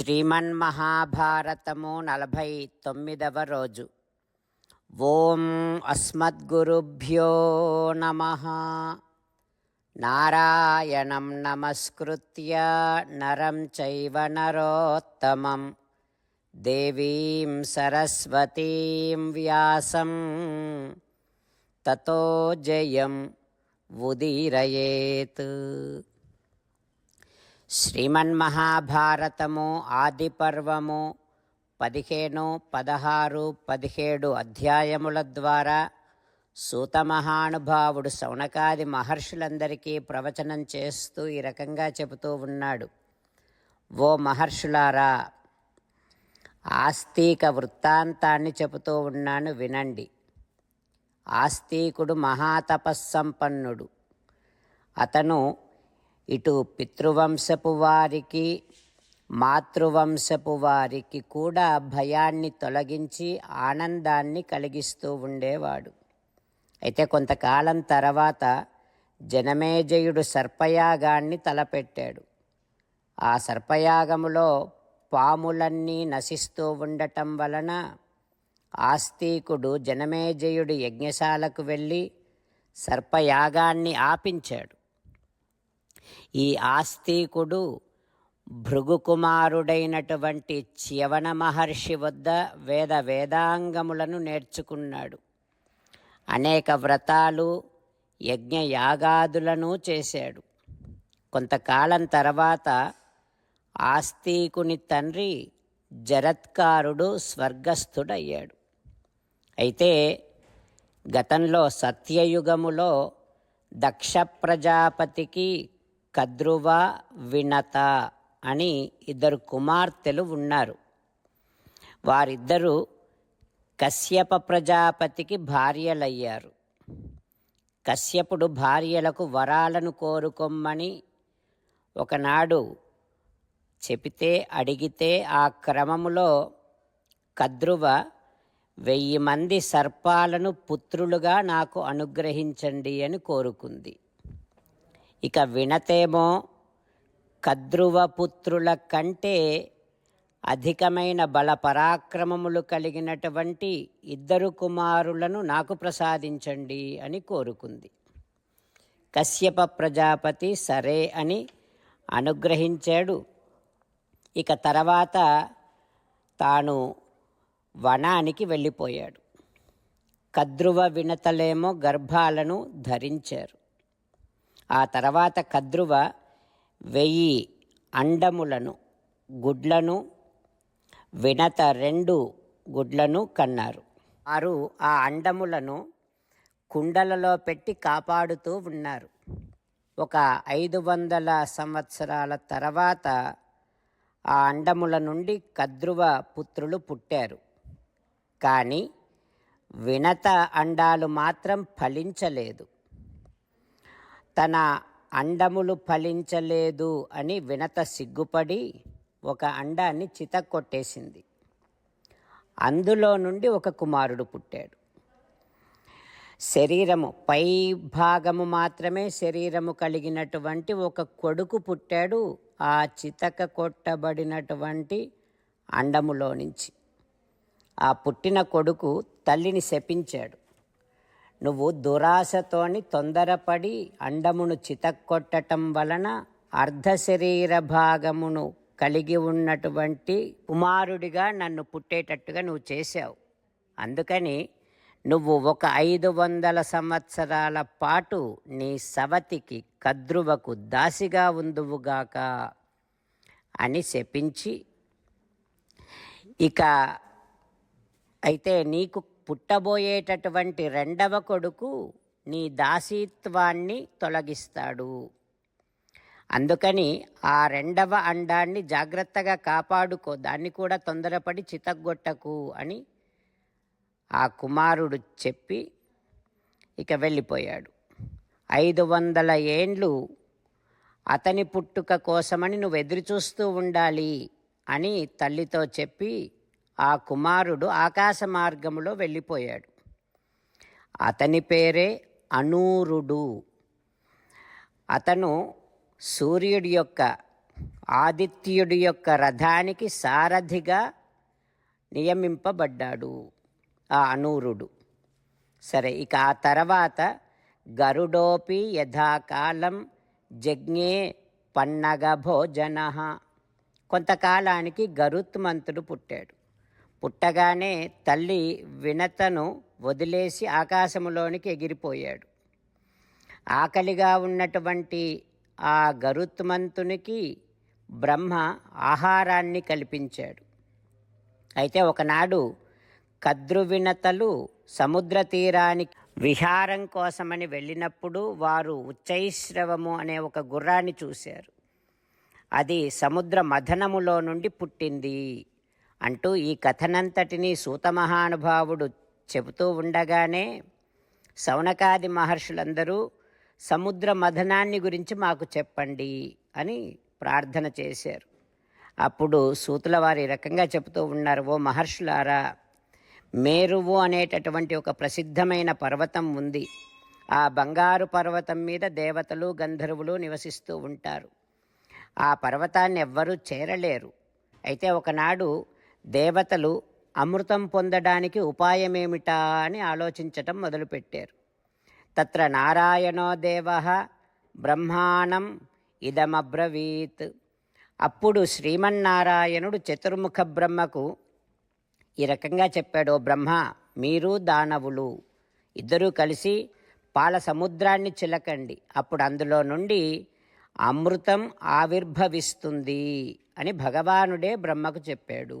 శ్రీమన్మహాభారతము నలభై తొమ్మిదవ రోజు. ఓం అస్మద్గురుభ్యో నమ. నారాయణం నమస్కృత్య నరం చైవ నరోత్తమం. దేవీం సరస్వతీం వ్యాసం. తతో జయం ఉదీరయేత్. శ్రీమన్మహాభారతము ఆది పర్వము పదిహేను పదహారు పదిహేడు అధ్యాయముల ద్వారా సూత మహానుభావుడు శౌనకాది మహర్షులందరికీ ప్రవచనం చేస్తూ ఈ రకంగా చెబుతూ ఉన్నాడు. ఓ మహర్షులారా ఆస్తిక వృత్తాంతాన్ని చెబుతూ ఉన్నాను వినండి. ఆస్తికుడు మహాతపస్సంపన్నుడు. అతను ఇటు పితృవంశపు వారికి మాతృవంశపు వారికి కూడా భయాన్ని తొలగించి ఆనందాన్ని కలిగిస్తూ ఉండేవాడు. అయితే కొంతకాలం తర్వాత జనమేజయుడు సర్పయాగాన్ని తలపెట్టాడు. ఆ సర్పయాగములో పాములన్నీ నశిస్తూ ఉండటం వలన ఆస్తికుడు జనమేజయుడు యజ్ఞశాలకు వెళ్ళి సర్పయాగాన్ని ఆపించాడు. ఈ ఆస్తికుడు భృగుకుమారుడైనటువంటి చ్యవన మహర్షి వద్ద వేద వేదాంగములను నేర్చుకున్నాడు. అనేక వ్రతాలు యజ్ఞయాగాదులను చేశాడు. కొంతకాలం తర్వాత ఆస్తికుని తండ్రి జరత్కారుడు స్వర్గస్థుడయ్యాడు. అయితే గతంలో సత్యయుగములో దక్ష ప్రజాపతికి కద్రువ వినత అని ఇద్దరు కుమార్తెలు ఉన్నారు. వారిద్దరూ కశ్యప ప్రజాపతికి భార్యలయ్యారు. కశ్యపుడు భార్యలకు వరాలను కోరుకొమ్మని ఒకనాడు చెపితే అడిగితే ఆ క్రమములో కద్రువ వెయ్యి మంది సర్పాలను పుత్రులుగా నాకు అనుగ్రహించండి అని కోరుకుంది. ఇక వినతేమో కద్రువపుత్రుల కంటే అధికమైన బల పరాక్రమములు కలిగినటువంటి ఇద్దరు కుమారులను నాకు ప్రసాదించండి అని కోరుకుంది. కశ్యప ప్రజాపతి సరే అని అనుగ్రహించాడు. ఇక తర్వాత తాను వనానికి వెళ్ళిపోయాడు. కద్రువ వినతలేమో గర్భాలను ధరించారు. ఆ తర్వాత కద్రువ వెయ్యి అండములను గుడ్లను వినత రెండు గుడ్లను కన్నారు. వారు ఆ అండములను కుండలలో పెట్టి కాపాడుతూ ఉన్నారు. ఒక ఐదు వందల సంవత్సరాల తర్వాత ఆ అండముల నుండి కద్రువ పుత్రులు పుట్టారు. కానీ వినత అండాలు మాత్రం ఫలించలేదు. తన అండములు ఫలించలేదు అని వినత సిగ్గుపడి ఒక అండాన్ని చితక్కొట్టేసింది. అందులో నుండి ఒక కుమారుడు పుట్టాడు. శరీరము పై భాగము మాత్రమే శరీరము కలిగినటువంటి ఒక కొడుకు పుట్టాడు. ఆ చితక కొట్టబడినటువంటి అండములో నుంచి ఆ పుట్టిన కొడుకు తల్లిని శపించాడు. నువ్వు దురాశతోని తొందరపడి అండమును చితక్కొట్టటం వలన అర్ధ శరీర భాగమును కలిగి ఉన్నటువంటి కుమారుడిగా నన్ను పుట్టేటట్టుగా నువ్వు చేశావు. అందుకని నువ్వు ఒక ఐదు వందల సంవత్సరాల పాటు నీ సవతికి కద్రువకు దాసిగా ఉందువుగాక అని శపించి ఇక అయితే నీకు పుట్టబోయేటటువంటి రెండవ కొడుకు నీ దాసీత్వాన్ని తొలగిస్తాడు. అందుకని ఆ రెండవ అండాన్ని జాగ్రత్తగా కాపాడుకో దాన్ని కూడా తొందరపడి చితగ్గొట్టకు అని ఆ కుమారుడు చెప్పి ఇక వెళ్ళిపోయాడు. ఐదు వందల ఏండ్లు అతని పుట్టుక కోసమని నువ్వు ఎదురుచూస్తూ ఉండాలి అని తల్లితో చెప్పి ఆ కుమారుడు ఆకాశ మార్గములో వెళ్ళిపోయాడు. అతని పేరే అనూరుడు. అతను సూర్యుడి యొక్క ఆదిత్యుడి యొక్క రథానికి సారథిగా నియమింపబడ్డాడు ఆ అనూరుడు. సరే ఇక ఆ తర్వాత గరుడోపి యథాకాలం జజ్ఞే పన్నగ భోజన. కొంతకాలానికి గరుత్మంతుడు పుట్టాడు. పుట్టగానే తల్లి వినతను వదిలేసి ఆకాశములోనికి ఎగిరిపోయాడు. ఆకలిగా ఉన్నటువంటి ఆ గరుత్మంతునికి బ్రహ్మ ఆహారాన్ని కల్పించాడు. అయితే ఒకనాడు కద్రువినతలు సముద్ర తీరానికి విహారం కోసమని వెళ్ళినప్పుడు వారు ఉచ్చైశ్రవము అనే ఒక గుర్రాన్ని చూశారు. అది సముద్ర మథనములో నుండి పుట్టింది. అంటూ ఈ కథనంతటినీ సూతమహానుభావుడు చెబుతూ ఉండగానే సౌనకాది మహర్షులందరూ సముద్ర మథనాన్ని గురించి మాకు చెప్పండి అని ప్రార్థన చేశారు. అప్పుడు సూతుల వారి రకంగా చెబుతూ ఉన్నారు ఓ మహర్షులారా మేరువు అనేటటువంటి ఒక ప్రసిద్ధమైన పర్వతం ఉంది. ఆ బంగారు పర్వతం మీద దేవతలు గంధర్వులు నివసిస్తూ ఉంటారు. ఆ పర్వతాన్ని ఎవ్వరూ చేరలేరు. అయితే ఒకనాడు దేవతలు అమృతం పొందడానికి ఉపాయమేమిటా అని ఆలోచించటం మొదలుపెట్టారు. తత్ర నారాయణో దేవ బ్రహ్మాణం ఇదమబ్రవీత్. అప్పుడు శ్రీమన్నారాయణుడు చతుర్ముఖ బ్రహ్మకు ఈ రకంగా చెప్పాడు "ఓ బ్రహ్మ మీరు దానవులు. ఇద్దరూ కలిసి పాల సముద్రాన్ని చిలకండి. అప్పుడు అందులో నుండి అమృతం ఆవిర్భవిస్తుంది అని భగవానుడే బ్రహ్మకు చెప్పాడు.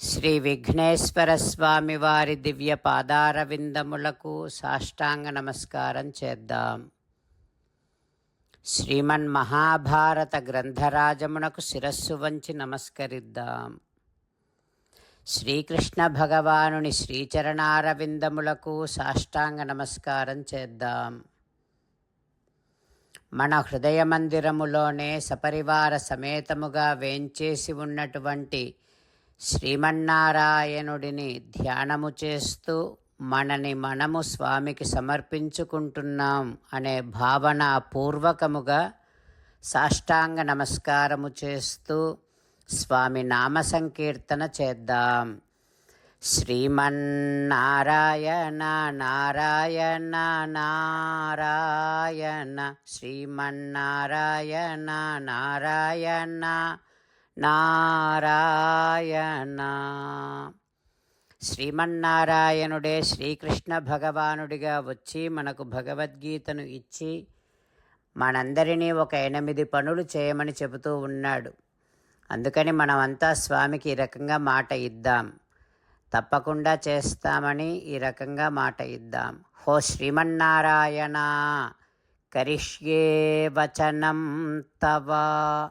శ్రీ విఘ్నేశ్వర స్వామి వారి దివ్య పాదారవిందములకు సాష్టాంగ నమస్కారం చేద్దాం. శ్రీమన్ మహాభారత గ్రంథరాజమునకు శిరస్సు వంచి నమస్కరిద్దాం. శ్రీకృష్ణ భగవానుని శ్రీచరణారవిందములకు సాష్టాంగ నమస్కారం చేద్దాం. మన హృదయ మందిరములోనే సపరివార సమేతముగా వేంచేసి ఉన్నటువంటి శ్రీమన్నారాయణుడిని ధ్యానము చేస్తూ మనని మనము స్వామికి సమర్పించుకుంటున్నాం అనే భావన పూర్వకముగా సాష్టాంగ నమస్కారము చేస్తూ స్వామి నామ సంకీర్తన చేద్దాం. శ్రీమన్నారాయణ నారాయణ నారాయణ శ్రీమన్నారాయణ నారాయణ నారాయణ. శ్రీమన్నారాయణుడే శ్రీకృష్ణ భగవానుడిగా వచ్చి మనకు భగవద్గీతను ఇచ్చి మనందరినీ ఒక ఎనిమిది పనులు చేయమని చెబుతూ ఉన్నాడు. అందుకని మనమంతా స్వామికి ఈ రకంగా మాట ఇద్దాం. తప్పకుండా చేస్తామని ఈ రకంగా మాట ఇద్దాం. హో శ్రీమన్నారాయణ కరిష్యే వచనం తవా.